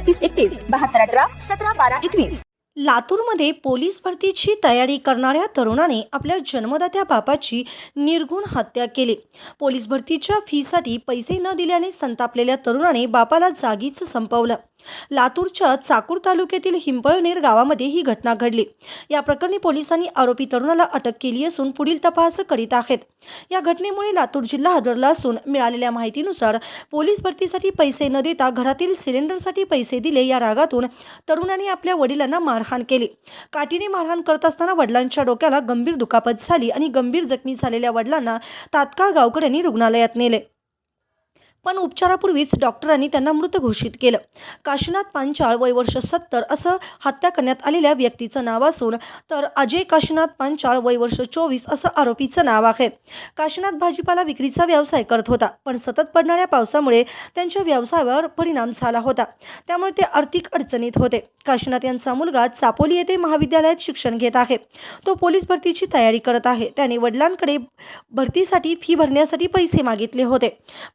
एकतीस एकतीस बहात्तर अठरा सतरा बारा एकवीस. लातूरमध्ये पोलीस भरतीची तयारी करणाऱ्या तरुणाने आपल्या जन्मदात्या बापाची निर्गुण हत्या केली. पोलीस भरतीच्या फीसाठी पैसे न दिल्याने संतापलेल्या तरुणाने बापाला जागीच संपवलं. लातूरच्या चाकूर तालुक्यातील हिंपळनेर गावामध्ये ही घटना घडली. या प्रकरणी पोलिसांनी आरोपी तरुणाला अटक केली असून पुढील तपास करीत आहेत. या घटनेमुळे लातूर जिल्हा हादरला असून मिळालेल्या माहितीनुसार पोलीस भरतीसाठी पैसे न देता घरातील सिलेंडरसाठी पैसे दिले या रागातून तरुणाने आपल्या वडिलांना मारहाण केली. काठीने मारहाण करत असताना वडिलांच्या डोक्याला गंभीर दुखापत झाली आणि गंभीर जखमी झालेल्या वडिलांना तात्काळ गावकऱ्यांनी रुग्णालयात नेले. पण उपचारापूर्वीच डॉक्टरांनी त्यांना मृत घोषित केलं. काशीनाथ पांचाळ वय वर्ष सत्तर असं हत्या करण्यात आलेल्या व्यक्तीचं नाव असून तर अजय काशीनाथ पांचाळ वय वर्ष चोवीस असं आरोपीचं नाव आहे. काशीनाथ भाजीपाला विक्रीचा व्यवसाय करत होता पण सतत पडणाऱ्या पावसामुळे त्यांच्या व्यवसायावर परिणाम झाला होता. त्यामुळे ते आर्थिक अडचणीत होते. काशीनाथ यांचा मुलगा चापोली येथे महाविद्यालयात शिक्षण घेत आहे. तो पोलीस भरतीची तयारी करत आहे. त्याने वडिलांकडे भरतीसाठी फी भरण्यासाठी पैसे मागितले होते.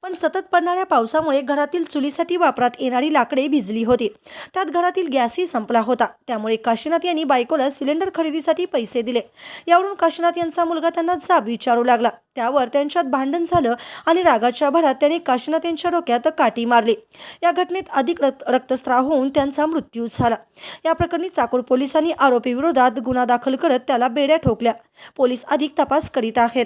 पण सतत पडणाऱ्या पावसामुळे घरातील चुलीसाठी वापरात येणारी लाकडे भिजली होती. त्यात घरातील गॅसही संपला होता. त्यामुळे काशीनाथ यांनी बायकोला सिलेंडर खरेदीसाठी पैसे दिले. यावरून काशीनाथ यांचा मुलगा त्यांना जाब विचारू लागला. त्यावर त्यांच्यात भांडण झालं आणि रागाच्या भरात त्याने काशीनाथ यांच्या डोक्यात काठी मारली. या घटनेत अधिक रक्त रक्तस्राव होऊन त्यांचा मृत्यू झाला. या प्रकरणी चाकूर पोलिसांनी आरोपीविरोधात गुन्हा दाखल करत त्याला बेड्या ठोकल्या. पोलीस अधिक तपास करीत आहेत.